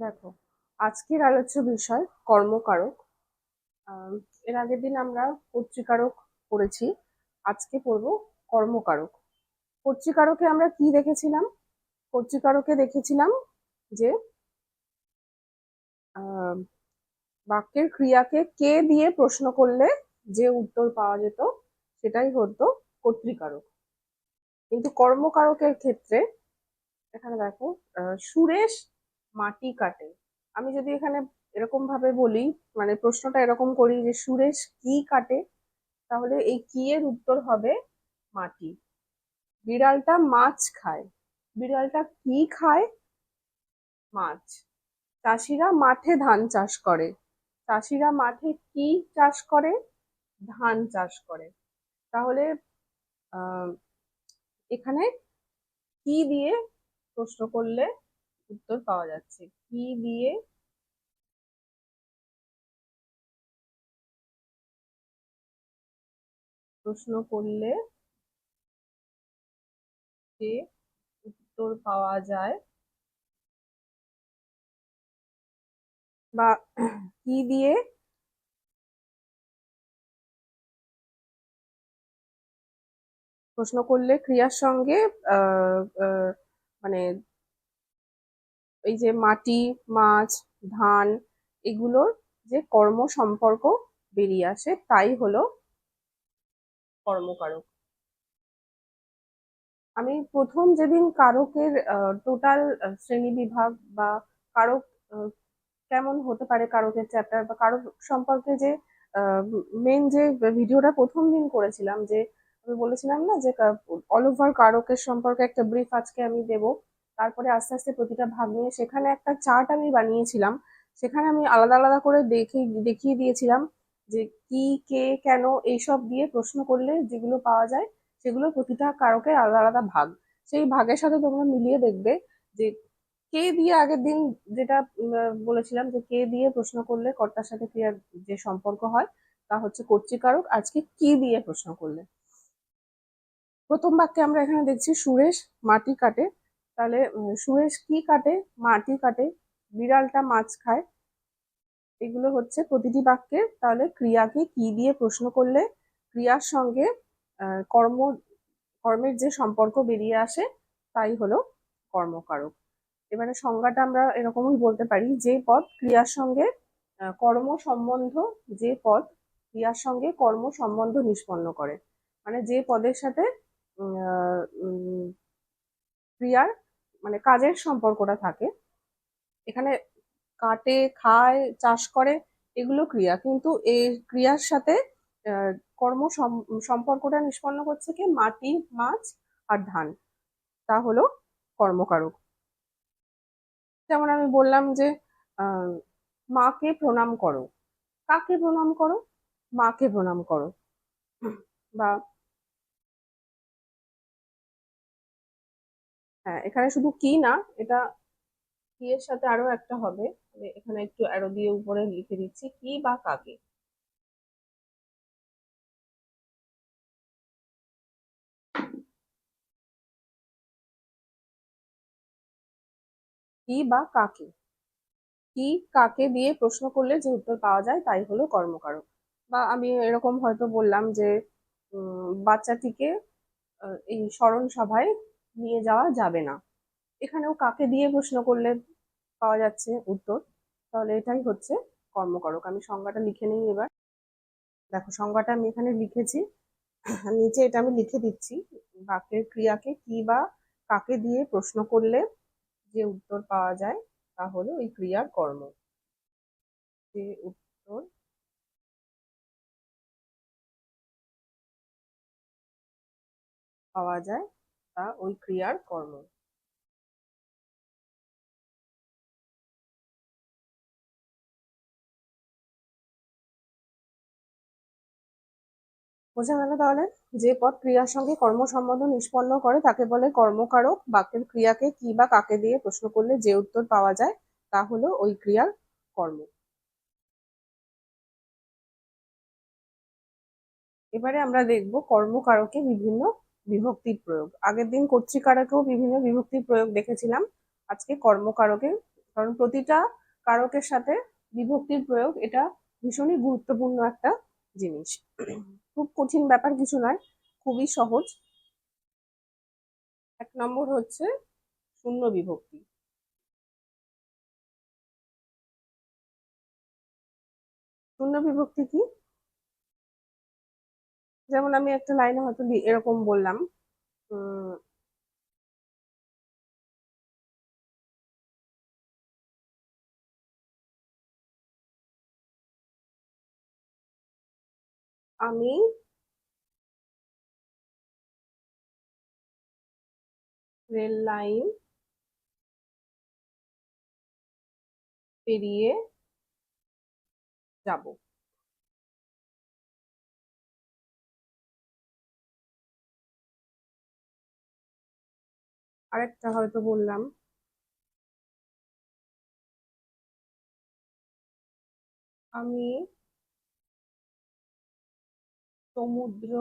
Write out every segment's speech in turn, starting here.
দেখো, আজকের আলোচ্য বিষয় কর্মকারক। এর আগের দিন আমরা কর্তৃকারক পড়েছি, আজকে পড়ব কর্মকারক। কর্তৃকারকে আমরা কি দেখেছিলাম? কর্তৃকারকে দেখেছিলাম যে বাক্যের ক্রিয়াকে কে দিয়ে প্রশ্ন করলে যে উত্তর পাওয়া যেত, সেটাই হতো কর্তৃকারক কিন্তু কর্মকারকের ক্ষেত্রে, এখানে দেখো সুরেশ মাটি কাটে। আমি যদি এখানে এরকম ভাবে বলি মানে প্রশ্নটা এরকম করি যে, সুরেশ কি কাটে? তাহলে এই কি এর উত্তর হবে মাটি। বিড়ালটা মাছ খায়। বিড়ালটা কি খায়? মাছ। চাষিরা মাঠে ধান চাষ করে। চাষিরা মাঠে কি চাষ করে? ধান চাষ করে। তাহলে এখানে কি দিয়ে প্রশ্ন করলে উত্তর পাওয়া যাচ্ছে। কি দিয়ে? প্রশ্ন করলে যে উত্তর পাওয়া যায়। বা কি দিয়ে? প্রশ্ন করলে ক্রিয়ার সঙ্গে মানে এই যে মাটি, মাছ, ধান এগুলোর যে কর্ম সম্পর্ক বেরিয়ে আসে, তাই হলো কর্মকারক। আমি প্রথম যেদিন কারকের টোটাল শ্রেণি বিভাগ বা কারক কেমন হতে পারে কারকের চ্যাপ্টার বা কারক সম্পর্কে যে মেন যে ভিডিওটা প্রথম দিন করেছিলাম, যে আমি বলেছিলাম না যে অল ওভার কারকের সম্পর্কে একটা ব্রিফ আজকে আমি দেব। তারপরে আস্তে আস্তে প্রতিটা ভাগ সেখানে একটা চার্ট আমি বানিয়েছিলাম। সেখানে আমি আলাদা আলাদা করে দেখে, দেখিয়ে দিয়েছিলাম যে কি, কে, কেন এইসব দিয়ে প্রশ্ন করলে যেগুলো পাওয়া যায় সেগুলো প্রতিটা কারকের আলাদা আলাদা ভাগ। সেই ভাগের সাথে তোমরা মিলিয়ে দেখবে যে কে দিয়ে আগের দিন যেটা বলেছিলাম যে কে দিয়ে প্রশ্ন করলে কর্তার সাথে ক্রিয়ার যে সম্পর্ক হয় তা হচ্ছে কর্তৃকারক আজকে কি দিয়ে প্রশ্ন করলে। প্রথম বাক্যে আমরা এখানে দেখছি, সুরেশ মাটি কাটে। তাহলে সুরেশ কি কাটে? মাটি কাটে। বিড়ালটা মাছ খায়। এগুলো হচ্ছে প্রতিটি বাক্যের। তাহলে ক্রিয়াকে কি দিয়ে প্রশ্ন করলে? ক্রিয়ার সঙ্গে কর্ম, কর্মের যে সম্পর্ক বেরিয়ে আসে, তাই হলো কর্মকারক। এবারে সংজ্ঞাটা আমরা এরকমই বলতে পারি। যে পদ ক্রিয়ার সঙ্গে কর্ম সম্বন্ধ, যে পদ ক্রিয়ার সঙ্গে কর্ম সম্বন্ধ নিষ্পন্ন করে। মানে যে পদের সাথে ক্রিয়ার মানে কাজের সম্পর্কটা থাকে। এখানে কাটে, খায়, চাষ করে, এগুলো ক্রিয়া। কিন্তু এই ক্রিয়ার সাথে কর্ম সম- সম্পর্কটা নিষ্পন্ন করছে কি? মাটি, মাছ আর ধান। তা হলো কর্মকারক। যেমন আমি বললাম যে মাকে প্রণাম করো। কাকে প্রণাম করো? মাকে প্রণাম করো। বা হ্যাঁ এখানে শুধু কি না, এটা কি এর সাথে আরও একটা হবে এখানে একটু অ্যারো দিয়ে উপরে লিখে দিচ্ছি, কি বা কাকে? কি বা কাকে? কি কাকে দিয়ে প্রশ্ন করলে যে উত্তর পাওয়া যায়, তাই হলো কর্মকারক। বা আমি এরকম হয়তো বললাম যে বাচ্চাটিকে এই স্মরণ সভায় নিয়ে যাওয়া যাবে না। এখানেও কাকে দিয়ে প্রশ্ন করলে পাওয়া যাচ্ছে উত্তর? তাহলে এটাই হচ্ছে কর্মকারক। আমি সংজ্ঞাটা লিখে নিই এবার। দেখো, সংজ্ঞাটা আমি এখানে লিখেছি। নিচে এটা আমি লিখে দিচ্ছি। বাক্যের ক্রিয়াকে কি বা কাকে দিয়ে প্রশ্ন করলে যে উত্তর পাওয়া যায়, তা হলো ওই ক্রিয়ার কর্ম। যে উত্তর পাওয়া যায় তা ওই ক্রিয়ার কর্ম। বোঝা গেল তাহলে? যে পদ ক্রিয়ার সঙ্গে কর্ম সম্বন্ধ নিষ্পন্ন করে, তাকে বলে কর্মকারক। বাক্যের ক্রিয়াকে কি বা কাকে দিয়ে প্রশ্ন করলে যে উত্তর পাওয়া যায়, তা হলো ওই ক্রিয়ার কর্ম। এবারে আমরা দেখব কর্মকারকে বিভিন্ন বিভক্তির প্রয়োগ। আগের দিন কর্তৃকারকেও বিভিন্ন বিভক্তির প্রয়োগ দেখেছিলাম। আজকে কর্মকারকে, কারণ প্রতিটা কারকের সাথে বিভক্তির প্রয়োগ, এটা ভীষণই গুরুত্বপূর্ণ একটা জিনিস। খুব কঠিন ব্যাপার কিছু নয়, খুবই সহজ। এক নম্বর হচ্ছে শূন্য বিভক্তি। শূন্য বিভক্তি কি? যেমন আমি একটা লাইনে হয়তো এরকম বললাম। আমি রেল লাইন পেরিয়ে যাব। আরেকটা হয়তো বললাম। আমি সমুদ্র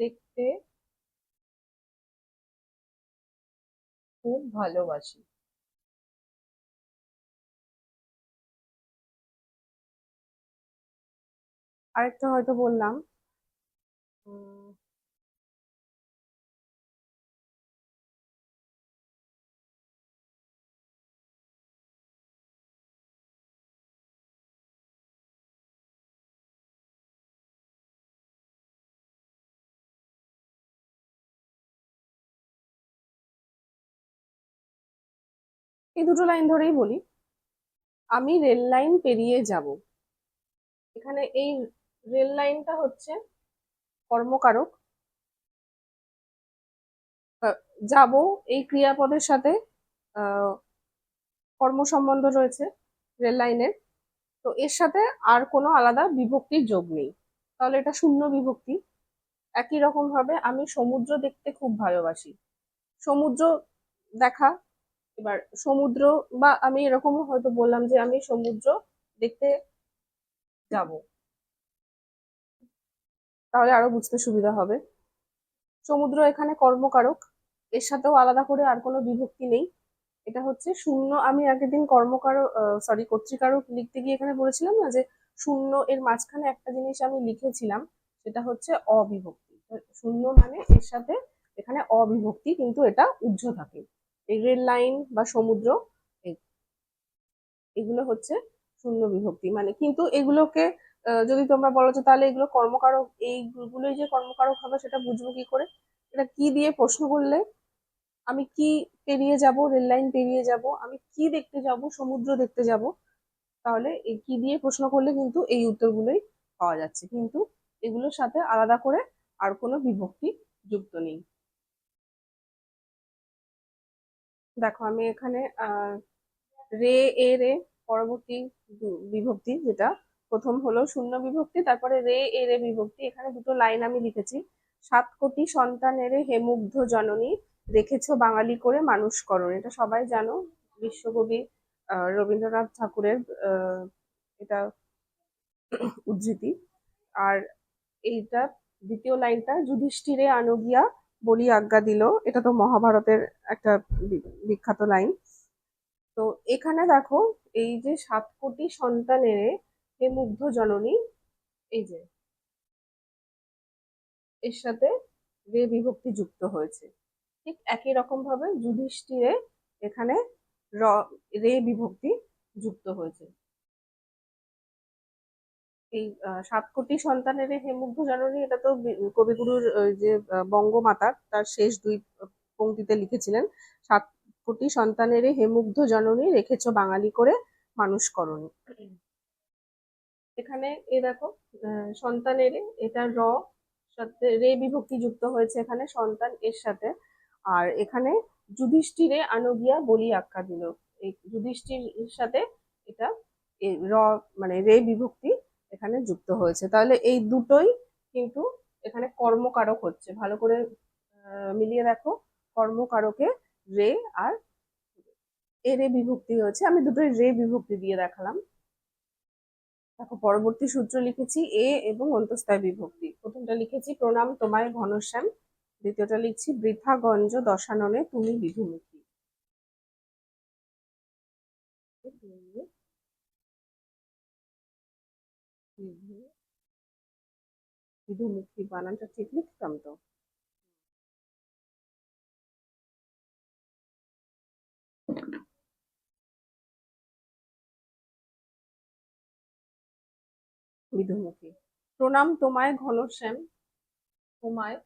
দেখতে খুব ভালোবাসি। আরেকটা হয়তো বললাম এই দুটো লাইন ধরেই বলি। আমি রেল লাইন পেরিয়ে যাব। এখানে এই রেল লাইনটা হচ্ছে কর্মকারক। যাব এই ক্রিয়াপদের সাথে কর্মসম্বন্ধ রয়েছে রেল লাইনের তো এর সাথে আর কোনো আলাদা বিভক্তির যোগ নেই। তাহলে এটা শূন্য বিভক্তি। একই রকম ভাবে আমি সমুদ্র দেখতে খুব ভালোবাসি। সমুদ্র দেখা এবার সমুদ্র বা আমি এরকম হয়তো বললাম যে আমি সমুদ্র দেখতে যাব। তাহলে আরও বুঝতে সুবিধা হবে। সমুদ্র এখানে কর্মকারক, এর সাথেও আলাদা করে আর কোনো বিভক্তি নেই। এটা হচ্ছে শূন্য, আমি আগের দিন কর্মকারক সরি কর্তৃকারক লিখতে গিয়ে এখানে বলেছিলাম না যে শূন্য এর মাঝখানে একটা জিনিস আমি লিখেছিলাম, সেটা হচ্ছে অবিভক্তি। শূন্য মানে এর সাথে এখানে অবিভক্তি, কিন্তু এটা উজ্জ্ব থাকে। এই রেল লাইন বা সমুদ্র এগুলো হচ্ছে শূন্য বিভক্তি। মানে কিন্তু এগুলোকে যদি তোমরা বলো যে তাহলে এগুলো কর্মকারক এইগুলোই যে কর্মকারক হবে সেটা বুঝব কি করে? এটা কি দিয়ে প্রশ্ন করলে? আমি কি পেরিয়ে যাব, রেল লাইন পেরিয়ে যাব, আমি কি দেখতে যাব, সমুদ্র দেখতে যাব? তাহলে এই কি দিয়ে প্রশ্ন করলে কিন্তু এই উত্তরগুলোই পাওয়া যাচ্ছে। কিন্তু এগুলোর সাথে আলাদা করে আর কোনো বিভক্তি যুক্ত নেই। দেখো, আমি এখানে রে, এ, রে, পরবর্তী বিভক্তি যেটা, প্রথম হলো শূন্য বিভক্তি, তারপরে রে, এ, রে বিভক্তি, এখানে দুটো লাইন আমি লিখেছি। সাত কোটি সন্তানেরে হেমুগ্ধ জননী, রেখেছো বাঙালি করে মানুষ করো এটা সবাই জানো, বিশ্বকবি রবীন্দ্রনাথ ঠাকুরের এটা উদ্ধৃতি। আর এইটা দ্বিতীয় লাইনটা, যুধিষ্ঠিরে আনগিয়া বলি আজ্ঞা দিল, এটা তো মহাভারতের একটা বিখ্যাত লাইন। তো এখানে দেখো, এই যে সাত কোটি সন্তানের হে মুগ্ধ জননী, এই যে, এর সাথে রে বিভক্তি যুক্ত হয়েছে। ঠিক একই রকম ভাবে যুধিষ্ঠিরে এখানে র, রে বিভক্তি যুক্ত হয়েছে। এই সাত কোটি সন্তানের হে মুগ্ধ জননী এটা তো কবিগুরুর যে আহ, বঙ্গমাতার তার শেষ দুই পংক্তিতে লিখেছিলেন সাত কোটি সন্তানের হে মুগ্ধ জননী রেখেছো বাঙালি করে মানুষ করনি। এখানে এ দেখো সন্তানের এটা র সাথে রে বিভক্তি যুক্ত হয়েছে এখানে সন্তান এর সাথে। আর এখানে যুধিষ্ঠিরে আনগিয়া বলি আখ্যা দিল। এই যুধিষ্ঠির সাথে এটা র মানে রে বিভক্তি এখানে যুক্ত হয়েছে। তাহলে এই দুটোই কিন্তু এখানে কর্মকারক হচ্ছে। ভালো করে মিলিয়ে দেখো। কর্মকারকে রে আর এ রে বিভক্তি হয়েছে। আমি দুটোই রে বিভক্তি দিয়ে দেখালাম। দেখো, পরবর্তী সূত্র লিখেছি এ এবং অন্তস্থায় বিভক্তি। প্রথমটা লিখেছি, প্রণাম তোমায় ঘনশ্যাম। দ্বিতীয়টা লিখছি বৃথাগঞ্জ দশাননে তুমি বিধুমুখী বিধুমুখী বানানটা ঠিক লিখতাম তো বিধুমুখী প্রণাম তোমায় ঘনশ্যাম তোমায়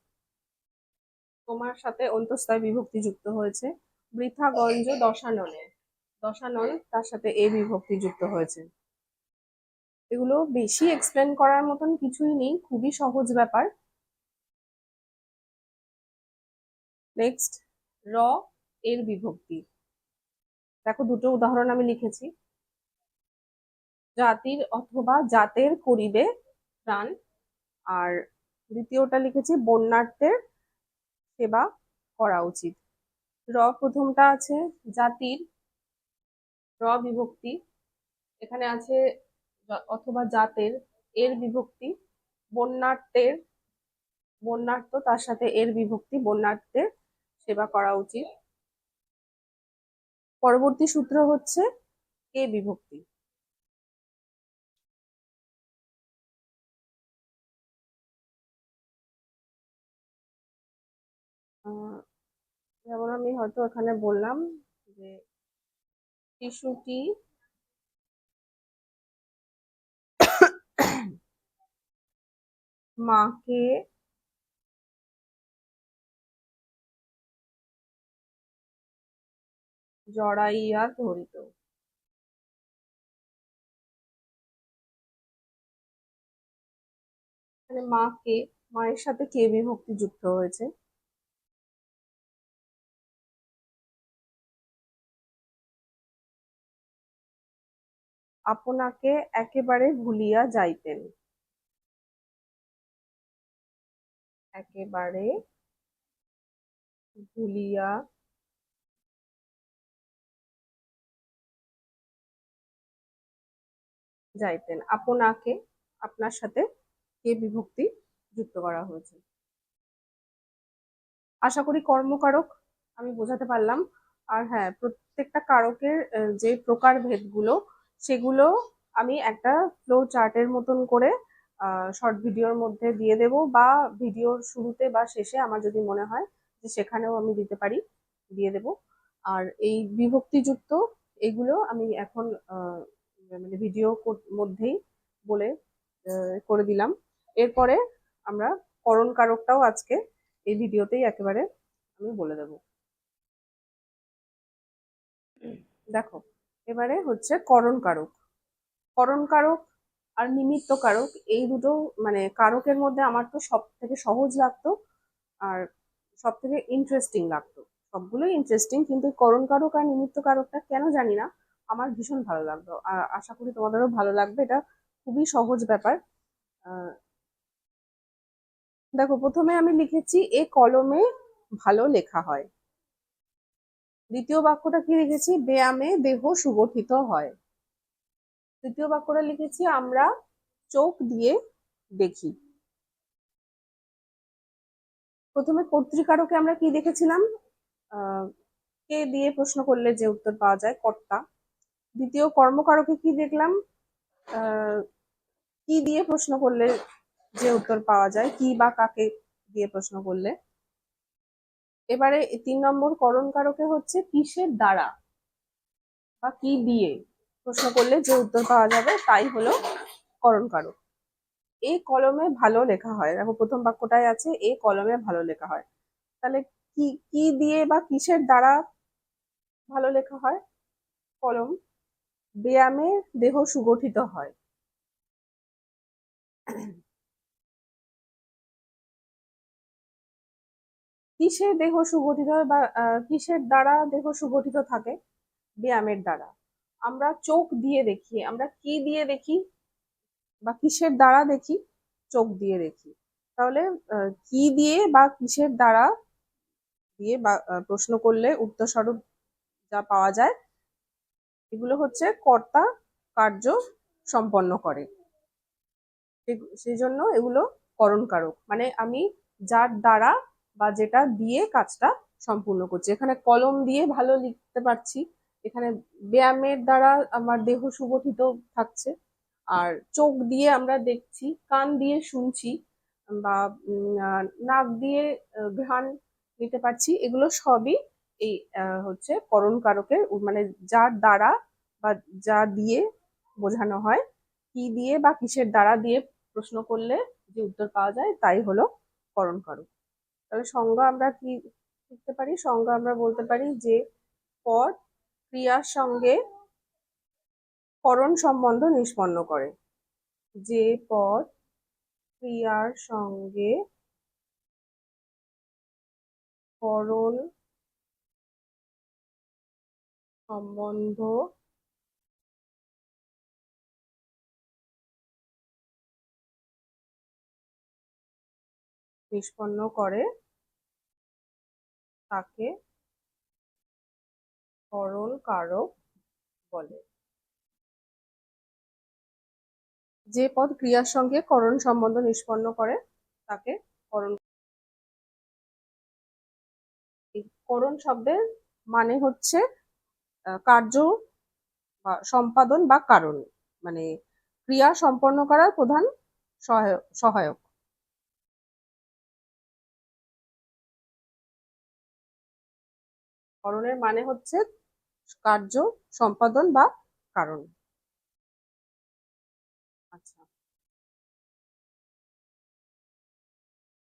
তোমার সাথে অন্তস্থায় বিভক্তি যুক্ত হয়েছে বৃথাগঞ্জ দশাননে দশানন তার সাথে এ বিভক্তি যুক্ত হয়েছে এগুলো বেশি এক্সপ্লেন করার মতন কিছুই নেই, খুবই সহজ ব্যাপার। নেক্সট র এর বিভক্তি। দেখো দুটো উদাহরণ আমি লিখেছি। জাতির অথবা জাতের করিবে প্রাণ, আর দ্বিতীয়টা লিখেছি, বন্যার্থের সেবা করা উচিত। র প্রথমটা আছে জাতির, র বিভক্তি। এখানে আছে অথবা জাতের এর বিভক্তি, বন্যার্থের, বন্যার্থ তার সাথে এর বিভক্তি, বন্যার্থের সেবা করা উচিত। পরবর্তী সূত্র হচ্ছে কে বিভক্তি। যেমন আমি হয়তো এখানে বললাম যে শিশুটি মাকে জড়াইয়া ধরিত। মানে মাকে, মায়ের সাথে কে বিভক্তি যুক্ত হয়েছে? আপনাকে একেবারে ভুলিয়া যাইতেন। একেবারে ভুলিয়া যাইতেন। আপনাকে, আপনার সাথে কে বিভক্তি যুক্ত করা হয়েছে? আশা করি কর্মকারক, আমি বোঝাতে পারলাম। আর হ্যাঁ প্রত্যেকটা কারকের যে প্রকার ভেদগুলো, সেগুলো আমি একটা ফ্লো চার্টের মতন করে শর্ট ভিডিওর মধ্যে দিয়ে দেব বা ভিডিওর শুরুতে বা শেষে আমার যদি মনে হয় যে সেখানেও আমি দিতে পারি, দিয়ে দেব। আর এই বিভক্তিযুক্ত এগুলো আমি এখন মানে ভিডিও মধ্যেই বলে করে দিলাম। এরপরে আমরা করণ কারকটাও আজকে এই ভিডিওতেই একেবারে আমি বলে দেব। দেখো, এবারে হচ্ছে করণ কারক। করণ কারক আর নিমিত্ত কারক, এই দুটো মানে কারকের মধ্যে আমার তো সব থেকে সহজ লাগতো আর সব থেকে ইন্টারেস্টিং লাগতো। সবগুলোই ইন্টারেস্টিং কিন্তু করণ কারক আর নিমিত্ত কারকটা কেন জানি না, আমার ভীষণ ভালো লাগতো। আশা করি তোমাদেরও ভালো লাগবে, এটা খুবই সহজ ব্যাপার। দেখো, প্রথমে আমি লিখেছি, এ কলমে ভালো লেখা হয়। দ্বিতীয় বাক্যটা কি লিখেছি? ব্যায়ামে দেহ সুগঠিত হয়। তৃতীয় বাক্যটা লিখেছি, আমরা চোখ দিয়ে দেখি। প্রথমে কর্তৃকারকে আমরা কি দেখেছিলাম? কে দিয়ে প্রশ্ন করলে যে উত্তর পাওয়া যায়? কর্তা। দ্বিতীয়, কর্মকারকে কি দেখলাম? কি দিয়ে প্রশ্ন করলে যে উত্তর পাওয়া যায়? কি বা কাকে দিয়ে প্রশ্ন করলে? এবারে তিন নম্বর, করণকারকে হচ্ছে কিসের দ্বারা বা কি দিয়ে? প্রশ্ন করলে যে উত্তর পাওয়া যাবে তাই হলো করণ কারক এই কলমে ভালো লেখা হয়। দেখো, প্রথম বাক্যটাই আছে এই কলমে ভালো লেখা হয়। তাহলে কি কি দিয়ে বা কিসের দ্বারা ভালো লেখা হয়? কলম, ব্যায়ামে দেহ সুগঠিত হয়। কিসের দেহ সুগঠিত হয় বা কিসের দ্বারা দেহ সুগঠিত থাকে? ব্যায়ামের দ্বারা। আমরা চোখ দিয়ে দেখি, আমরা কি দিয়ে দেখি বা কিসের দ্বারা দেখি? চোখ দিয়ে দেখি। তাহলে কি দিয়ে বা কিসের দ্বারা দিয়ে বা প্রশ্ন করলে উত্তর স্বরূপ যা পাওয়া যায়, এগুলো হচ্ছে কর্তা কার্য সম্পন্ন করে। সেই জন্য এগুলো করণ কারক মানে আমি যার দ্বারা বা যেটা দিয়ে কাজটা সম্পূর্ণ করছি। এখানে কলম দিয়ে ভালো লিখতে পারছি। এখানে ব্যায়ামের দ্বারা আমার দেহ সুগঠিত থাকছে। আর চোখ দিয়ে আমরা দেখছি, কান দিয়ে শুনছি বা নাক দিয়ে ঘ্রাণ নিতে পারছি। এগুলো সবই এই হচ্ছে করণ কারকের মানে যার দ্বারা বা যা দিয়ে বোঝানো হয়, কি দিয়ে বা কিসের দ্বারা দিয়ে প্রশ্ন করলে যে উত্তর পাওয়া যায়, তাই হলো করণ কারক তাহলে সংজ্ঞা আমরা কি লিখতে পারি? সংজ্ঞা আমরা বলতে পারি যে পদ ক্রিয়ার সঙ্গে করণ সম্বন্ধ নিষ্পন্ন করে। যে পদ ক্রিয়ার সঙ্গে করণ সম্বন্ধ নিষ্পন্ন করে, তাকে করণ কারক বলে। যে পদ ক্রিয়ার সঙ্গে করণ সম্বন্ধ নিষ্পন্ন করে, তাকে করণ করণ শব্দের মানে হচ্ছে কার্য সম্পাদন বা কারণ মানে ক্রিয়া সম্পন্ন করার প্রধান সহায়ক। করণের মানে হচ্ছে কার্য, সম্পাদন বা কারণ। আচ্ছা।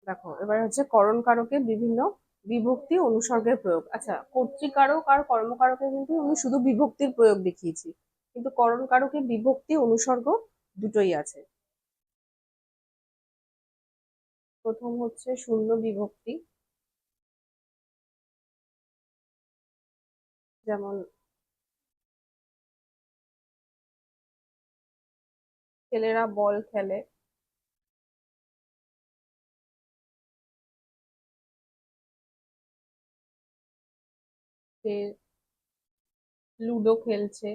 দেখো, এবার হচ্ছে করণ কারকের বিভিন্ন বিভক্তি অনুসর্গের প্রয়োগ। আচ্ছা কর্তৃকারক আর কর্মকারকে কিন্তু আমি শুধু বিভক্তির প্রয়োগ দেখিয়েছি, কিন্তু করণ কারকে বিভক্তি অনুসর্গ দুটোই আছে। প্রথম হচ্ছে শূন্য বিভক্তি। যেমন ছেলেরা বল খেলে। লুডো খেলছে।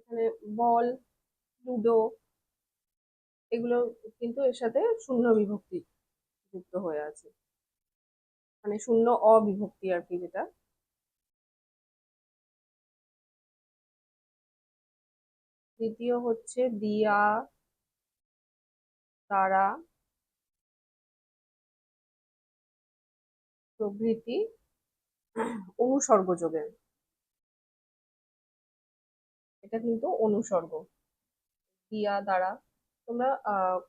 এখানে বল, লুডো এগুলো কিন্তু এর সাথে শূন্য বিভক্তি যুক্ত হয়ে আছে। মানে শূন্য অবিভক্তি আর কি যেটা। দ্বিতীয় হচ্ছে দিয়া, তারা, প্রভৃতি অনুসর্গ যোগের এটা কিন্তু অনুসর্গ। দিয়া দ্বারা তোমরা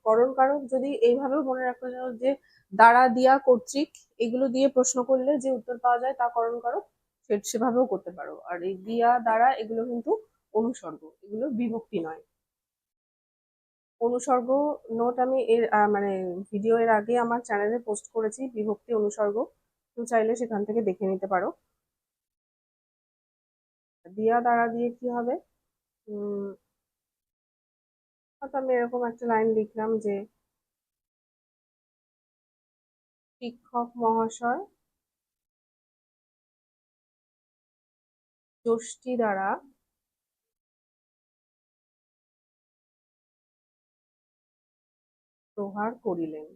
করণ কারক যদি এইভাবেও মনে রাখতে চাও যে দ্বারা দিয়া কর্তৃক এগুলো দিয়ে প্রশ্ন করলে যে উত্তর পাওয়া যায় তা করণ কারক সেভাবেও করতে পারো। আর এই দিয়া দ্বারা এগুলো কিন্তু অনুসর্গ, এগুলো বিভক্তি নয়। অনুসর্গ নোট আমি এর মানে ভিডিও এর আগে আমার চ্যানেলে পোস্ট করেছি, বিভক্তি, অনুসর্গ। তুমি চাইলে সেখান থেকে দেখে নিতে পারো। দিয়া দ্বারা দিয়ে কি হবে? আমি এরকম একটা লাইন লিখলাম যে, শিক্ষক মহাশয় যষ্টি দ্বারা প্রহার করিলেন।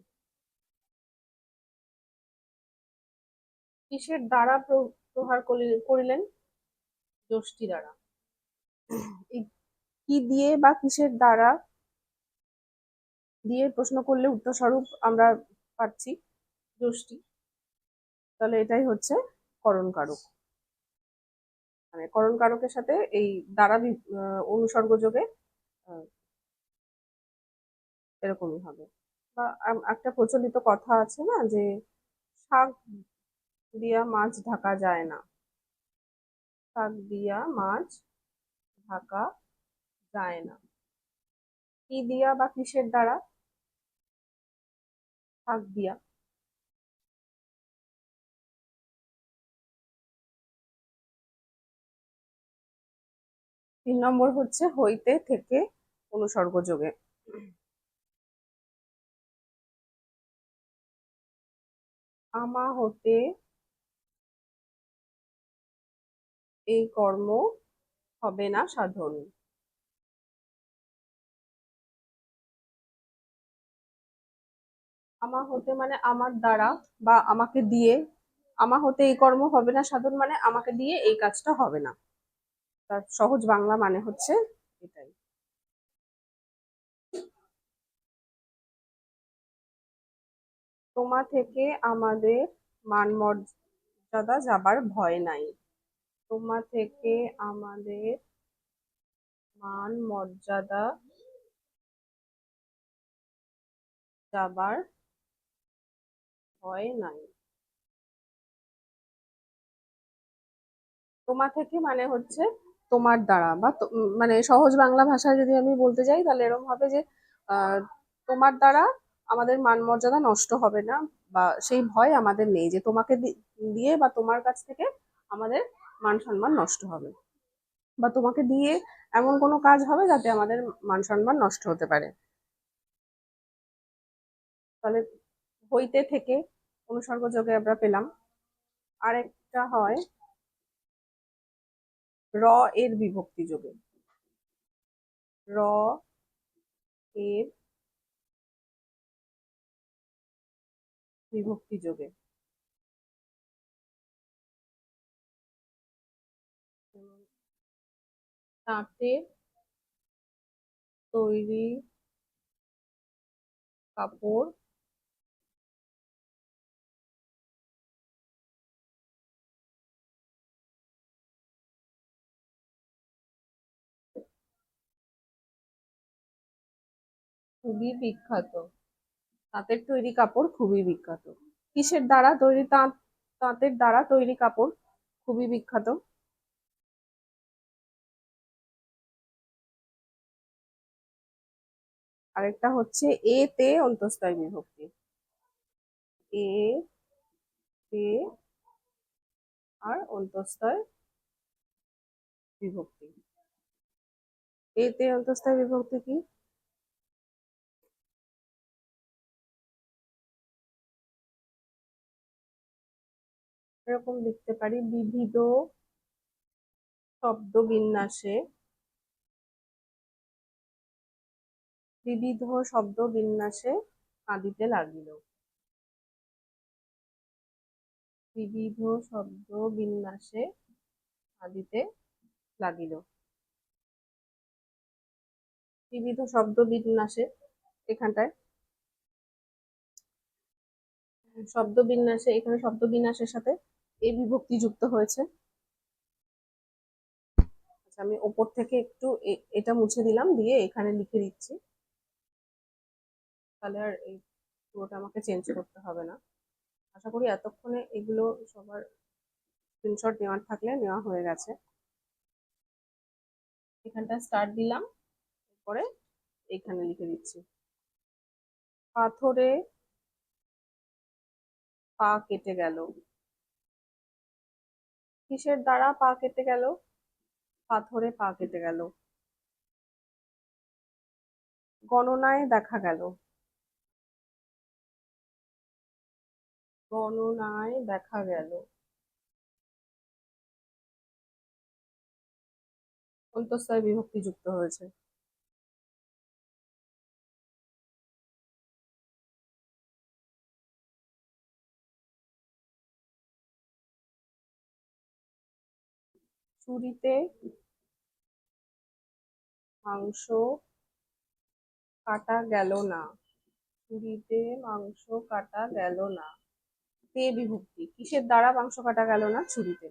কিসের দ্বারা প্র- প্রহার করি- করিলেন? যষ্টি দ্বারা। কি দিয়ে বা কিসের দ্বারা দিয়ে প্রশ্ন করলে উত্তর স্বরূপ আমরা পাচ্ছি যষ্টি তাহলে এটাই হচ্ছে করণ কারক। মানে করণ কারকের সাথে এই দ্বারা অনুসর্গ যোগে এরকমই হবে। বা একটা প্রচলিত কথা আছে না যে, শাক দিয়া মাছ ঢাকা যায় না। শাক দিয়া মাছ ঢাকা যায় না। কি দিয়া বা কিসের দ্বারা? শাক দিয়া। তিন নম্বর হচ্ছে হইতে থেকে অনুসর্গ যোগে। আমা হতে এই কর্ম হবে না সাধন। আমার হতে মানে আমার দ্বারা বা আমাকে দিয়ে আমার হতে এই কর্ম হবে না, সাধন মানে আমাকে দিয়ে এই কাজটা হবে না। তার সহজ বাংলা মানে হচ্ছে এটাই। তোমা থেকে আমাদের মান মর্যাদা যাবার ভয় নাই। তোমা থেকে আমাদের মান মর্যাদা যাবার ভয় নাই। তোমা থেকে মানে হচ্ছে তোমার দ্বারা বা মানে সহজ বাংলা ভাষায় যদি আমি বলতে যাই, তাহলে এরকম হবে যে তোমার দ্বারা আমাদের মান মর্যাদা নষ্ট হবে না বা সেই ভয় আমাদের নেই যে তোমাকে দিয়ে বা তোমার কাছ থেকে আমাদের মান সম্মান নষ্ট হবে। বা তোমাকে দিয়ে এমন কোনো কাজ হবে যাতে আমাদের মান সম্মান নষ্ট হতে পারে। তাহলে হইতে থেকে অনুসর্গ যোগে আমরা পেলাম। আরেকটা হয় র এর বিভক্তি যোগে। র এর বিভক্তি যোগে। তাঁতের তৈরি কাপড় খুবই বিখ্যাত। তাঁতের তৈরি কাপড় খুবই বিখ্যাত। কিসের দ্বারা তৈরি তাঁত? তাঁতের দ্বারা তৈরি কাপড় খুবই বিখ্যাত। আরেকটা হচ্ছে এ তে অন্তঃস্থয় বিভক্তি। এ তে আর অন্তঃস্থয় বিভক্তি। এ তে অন্তঃস্থয় বিভক্তি কি? এরকম লিখতে পারি। বিবিধ শব্দ বিন্যাসে বিবিধ শব্দ বিন্যাসে কাঁদিতে লাগিল। বিবিধ শব্দ বিন্যাসে কাঁদিতে লাগিল। বিবিধ শব্দ বিন্যাসে এখানটায়। শব্দ বিন্যাসে এখানে শব্দ বিন্যাসের সাথে এ বিভক্তি যুক্ত হয়েছে। আচ্ছা আমি ওপর থেকে একটু এটা মুছে দিলাম, দিয়ে এখানে লিখে দিচ্ছি। তাহলে আর এই পুরোটা আমাকে চেঞ্জ করতে হবে না। আশা করি এতক্ষণে এগুলো সবার স্ক্রিনশট নেওয়ার থাকলে নেওয়া হয়ে গেছে। এখানটা স্টার্ট দিলাম পরে এখানে লিখে দিচ্ছি। পাথরে পা কেটে গেল। কিসের দ্বারা পা কেটে গেল? পাথরে পা কেটে গেল। গণনায় দেখা গেল। গণনায় দেখা গেল। অন্তঃস্থায় বিভক্তি যুক্ত হয়েছে। চুরিতে মাংস কাটা গেল না। চুরিতে মাংস কাটা গেল না। তে বিভক্তি। কিসের দ্বারা মাংস কাটা গেল না? ছুরিতে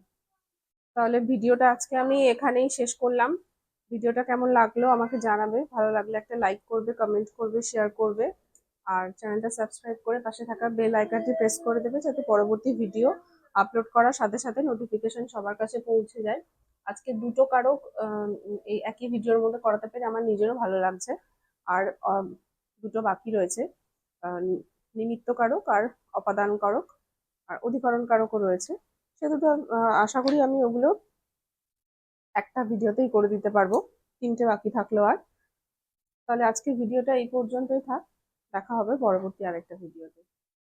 তাহলে ভিডিওটা আজকে আমি এখানেই শেষ করলাম। ভিডিওটা কেমন লাগল আমাকে জানাবে। ভালো লাগলে একটা লাইক করবে কমেন্ট করবে শেয়ার করবে। আর চ্যানেলটা সাবস্ক্রাইব করে পাশে থাকা বেল আইকনটি প্রেস করে দেবে যাতে পরবর্তী ভিডিও আপলোড করার সাথে সাথে নোটিফিকেশন সবার কাছে পৌঁছে যায়। আজকে দুটো কারক এই একই ভিডিওর মধ্যে করাতে পেরে আমার নিজেরও ভালো লাগছে। আর দুটো বাকি রয়েছে। নিমিত্ত কারক আর অপাদান কারক আর অধিকরণ কারকও রয়েছে। সে দুটো আশা করি আমি ওগুলো একটা ভিডিওতেই করে দিতে পারব। তিনটে বাকি থাকল আর। তাহলে আজকে ভিডিওটা এই পর্যন্তই থাক। দেখা হবে পরবর্তী আরেকটা ভিডিওতে।